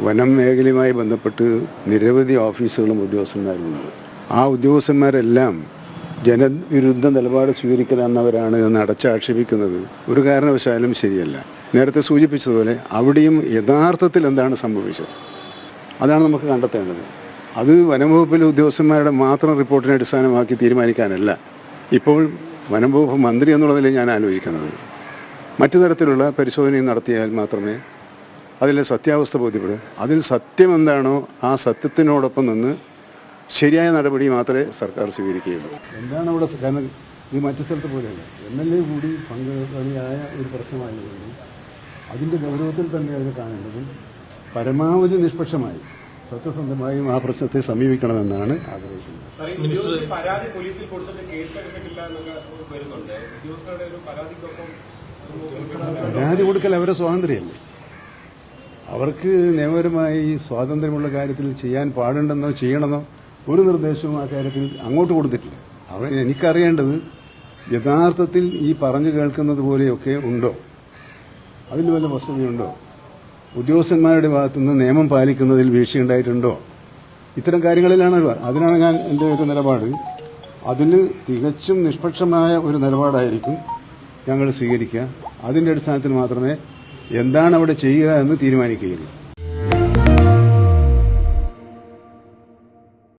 വനം മേഖലയുമായി ബന്ധപ്പെട്ട് നിരവധി ഓഫീസുകളും ഉദ്യോഗസ്ഥന്മാരുമുണ്ട്. ആ ഉദ്യോഗസ്ഥന്മാരെല്ലാം ജനവിരുദ്ധ നിലപാട് സ്വീകരിക്കുന്നവരാണ് എന്ന് അടച്ചാക്ഷേപിക്കുന്നത് ഒരു കാരണവശാലും ശരിയല്ല. നേരത്തെ സൂചിപ്പിച്ചതുപോലെ അവിടെയും യഥാർത്ഥത്തിൽ എന്താണ് സംഭവിച്ചത്? അതാണ് നമുക്ക് കണ്ടെത്തേണ്ടത്. അത് വനംവകുപ്പിലെ ഉദ്യോഗസ്ഥന്മാരുടെ മാത്രം റിപ്പോർട്ടിനെ അടിസ്ഥാനമാക്കി തീരുമാനിക്കാനല്ല. ഇപ്പോൾ വനംവകുപ്പ് മന്ത്രി എന്നുള്ളതിൽ ഞാൻ ആലോചിക്കുന്നത്. മറ്റു തരത്തിലുള്ള പരിശോധനയും നടത്തിയാൽ മാത്രമേ അതിലെ സത്യാവസ്ഥ ബോധ്യപ്പെടും അതിൽ സത്യം എന്താണോ ആ സത്യത്തിനോടൊപ്പം നിന്ന് ശരിയായ നടപടി മാത്രമേ സർക്കാർ സ്വീകരിക്കുകയുള്ളൂ. എന്താണ് അവിടെ ഈ കാരണം ഇത് മറ്റു സ്ഥലത്ത് പോലെയല്ല. എം എൽ എ കൂടി പങ്കാളിയായ ഒരു പ്രശ്നമായതുകൊണ്ട് അതിന്റെ ഗൗരവത്തിൽ തന്നെ അതിനെ കാണേണ്ടതും പരമാവധി നിഷ്പക്ഷമായി സത്യസന്ധമായും ആ പ്രശ്നത്തെ സമീപിക്കണമെന്നാണ് ആഗ്രഹിക്കുന്നത്. പരാതി പോലീസിൽ കൊടുത്തിട്ട് കേസ് പരാതി കൊടുക്കൽ അവരുടെ സ്വാതന്ത്ര്യമല്ലേ? അവർക്ക് നിയമപരമായി സ്വാതന്ത്ര്യമുള്ള കാര്യത്തിൽ ചെയ്യാൻ പാടുണ്ടെന്നോ ചെയ്യണമെന്നോ ഒരു നിർദ്ദേശവും ആ കാര്യത്തിൽ അങ്ങോട്ട് കൊടുത്തിട്ടില്ല. അവർ എനിക്കറിയേണ്ടത് യഥാർത്ഥത്തിൽ ഈ പറഞ്ഞു കേൾക്കുന്നത് പോലെയൊക്കെ ഉണ്ടോ? അതിന് വല്ല വസ്തുതയുണ്ടോ? ഉദ്യോഗസ്ഥന്മാരുടെ ഭാഗത്തുനിന്ന് നിയമം പാലിക്കുന്നതിൽ വീഴ്ചയുണ്ടായിട്ടുണ്ടോ? ഇത്തരം കാര്യങ്ങളിലാണ് അതിനാണ് ഞാൻ എന്റെ ഒരു നിലപാട്. അതിൽ തികച്ചും നിഷ്പക്ഷമായ ഒരു നിലപാടായിരിക്കും ഞങ്ങൾ സ്വീകരിക്കുക. അതിന്റെ അടിസ്ഥാനത്തിൽ മാത്രമേ എന്താണ് അവിടെ ചെയ്യുക എന്ന് തീരുമാനിക്കുകയുള്ളൂ